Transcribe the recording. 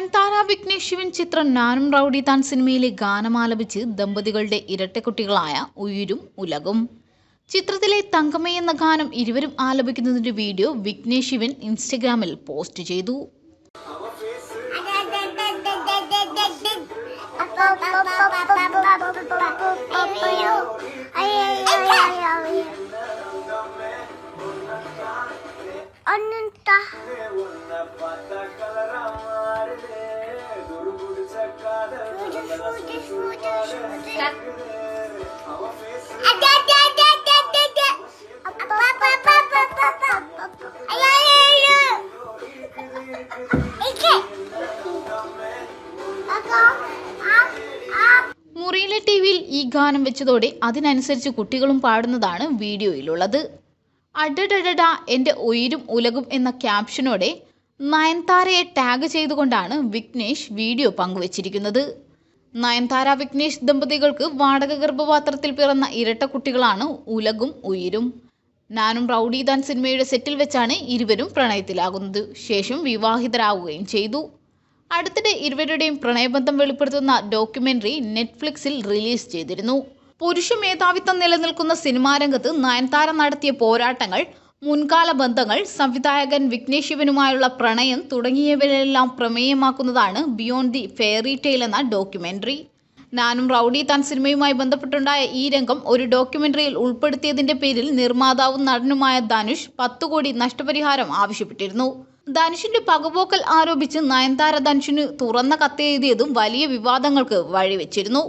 നയൻതാര വിഘ്നേഷ് ശിവൻ ചിത്രം നാനും റൗഡി താൻ സിനിമയിലെ ഗാനമാലപിച്ച് ദമ്പതികളുടെ ഇരട്ടക്കുട്ടികളായ ഉയരും ഉലകും. ചിത്രത്തിലെ തങ്കമ്മ എന്ന ഗാനം ഇരുവരും ആലപിക്കുന്നതിന്റെ വീഡിയോ വിഘ്നേഷ് ശിവൻ ഇൻസ്റ്റഗ്രാമിൽ പോസ്റ്റ് ചെയ്തു. മുറിയിലെ ടി വിയിൽ ഈ ഗാനം വെച്ചതോടെ അതിനനുസരിച്ച് കുട്ടികളും പാടുന്നതാണ് വീഡിയോയിലുള്ളത്. അഡഡഡഡ എന്റെ ഉയരും ഉലകും എന്ന ക്യാപ്ഷനോടെ നയൻതാരയെ ടാഗ് ചെയ്തുകൊണ്ടാണ് വിഘ്നേഷ് വീഡിയോ പങ്കുവച്ചിരിക്കുന്നത്. നയൻതാര വിഘ്നേഷ് ദമ്പതികൾക്ക് വാടക ഗർഭപാത്രത്തിൽ പിറന്ന ഇരട്ട കുട്ടികളാണ് ഉലകും ഉയരും. നാനും റൗഡി സിനിമയുടെ സെറ്റിൽ വെച്ചാണ് ഇരുവരും പ്രണയത്തിലാകുന്നത്. ശേഷം വിവാഹിതരാകുകയും ചെയ്തു. അടുത്തിടെ ഇരുവരുടെയും പ്രണയബന്ധം വെളിപ്പെടുത്തുന്ന ഡോക്യുമെന്ററി നെറ്റ്ഫ്ലിക്സിൽ റിലീസ് ചെയ്തിരുന്നു. പുരുഷ മേധാവിത്വം നിലനിൽക്കുന്ന സിനിമാ രംഗത്ത് നയൻതാര നടത്തിയ പോരാട്ടങ്ങൾ മുൻകാല ബന്ധങ്ങൾ സംവിധായകൻ വിഘ്നേഷ് ശിവനുമായുള്ള പ്രണയം തുടങ്ങിയവയെല്ലാം പ്രമേയമാക്കുന്നതാണ് ബിയോണ്ട് ദി ഫെയറി ടെയിൽ എന്ന ഡോക്യുമെന്ററി. നാനും റൗഡി താൻ സിനിമയുമായി ബന്ധപ്പെട്ടുണ്ടായ ഈ രംഗം ഒരു ഡോക്യുമെന്ററിയിൽ ഉൾപ്പെടുത്തിയതിന്റെ പേരിൽ നിർമ്മാതാവും നടനുമായ ധനുഷ് പത്തു കോടി നഷ്ടപരിഹാരം ആവശ്യപ്പെട്ടിരുന്നു. ധനുഷിന്റെ പകപോക്കൽ ആരോപിച്ച് നയൻതാര ധനുഷിന് തുറന്ന കത്തെഴുതിയതും വലിയ വിവാദങ്ങൾക്ക് വഴിവെച്ചിരുന്നു.